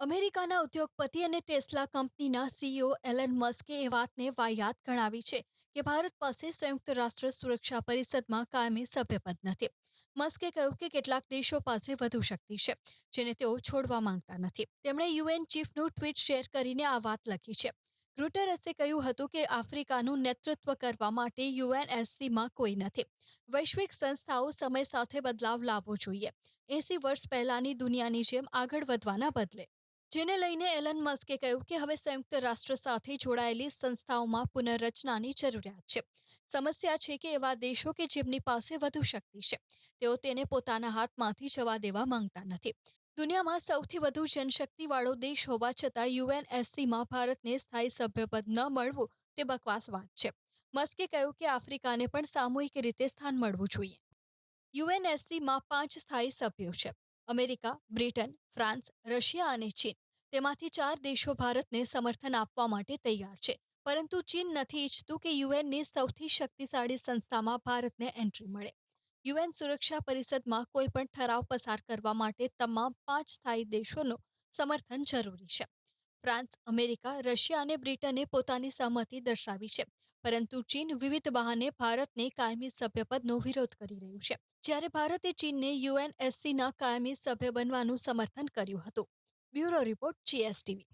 અમેરિકાના ઉદ્યોગપતિ અને ટેસ્લા કંપનીના સીઈઓ એલન મસ્કે એ વાતને વાહિયાત ગણાવી છે કે ભારત પાસે સંયુક્ત રાષ્ટ્ર સુરક્ષા પરિષદમાં કાયમી સભ્યપદ નથી. મસ્કે કહ્યું કે કેટલાક દેશો પાસે વધુ શક્તિ છે, જેને તેઓ છોડવા માંગતા નથી. તેમણે યુએન ચીફનું ટ્વીટ શેર કરીને આ વાત લખી છે. ગ્રુટેરસે કહ્યું હતું કે આફ્રિકાનું નેતૃત્વ કરવા માટે યુએનએસસીમાં કોઈ નથી. વૈશ્વિક સંસ્થાઓ સમય સાથે બદલાવ લાવવો જોઈએ. એસી વર્ષ પહેલાની દુનિયાની જેમ આગળ વધવાના બદલે જેને લઈને એલન મસ્કે કહ્યું કે હવે સંયુક્ત રાષ્ટ્ર સાથે જોડાયેલી સંસ્થાઓમાં પુનર્રચનાની જરૂરિયાત છે. સમસ્યા છે કે એવા દેશો કે જેમની પાસે વધુ શક્તિ છે. તેઓ તેને પોતાના હાથમાંથી જવા દેવા માંગતા નથી. દુનિયામાં સૌથી વધુ જનશક્તિવાળો દેશ હોવા છતાં યુએનએસસીમાં ભારતને સ્થાયી સભ્યપદ ન મળવું તે બકવાસ વાત છે. મસ્કે કહ્યું કે આફ્રિકાને પણ સામૂહિક રીતે સ્થાન મળવું જોઈએ. યુએનએસસીમાં પાંચ સ્થાયી સભ્યો છે. અમેરિકા, બ્રિટન, ફ્રાન્સ, રશિયા અને ચીન. તેમાંથી ચાર દેશો ભારતને સમર્થન આપવા માટે તૈયાર છે. પરંતુ ચીન નથી ઈચ્છતું કે યુએનની સૌથી શક્તિશાળી સંસ્થામાં ભારતને એન્ટ્રી મળે. યુએન સુરક્ષા પરિષદમાં કોઈ પણ ઠરાવ પસાર કરવા માટે તમામ પાંચ સ્થાયી દેશોનું સમર્થન જરૂરી છે. ફ્રાન્સ, અમેરિકા, રશિયા અને બ્રિટને પોતાની સહમતિ દર્શાવી છે. પરંતુ ચીન વિવિધ બહાને ભારતને કાયમી સભ્યપદનો વિરોધ કરી રહ્યું છે. જ્યારે ભારતે ચીનને યુએનએસસીના કાયમી સભ્ય બનવાનું સમર્થન કર્યું હતું. Bureau report GSTV.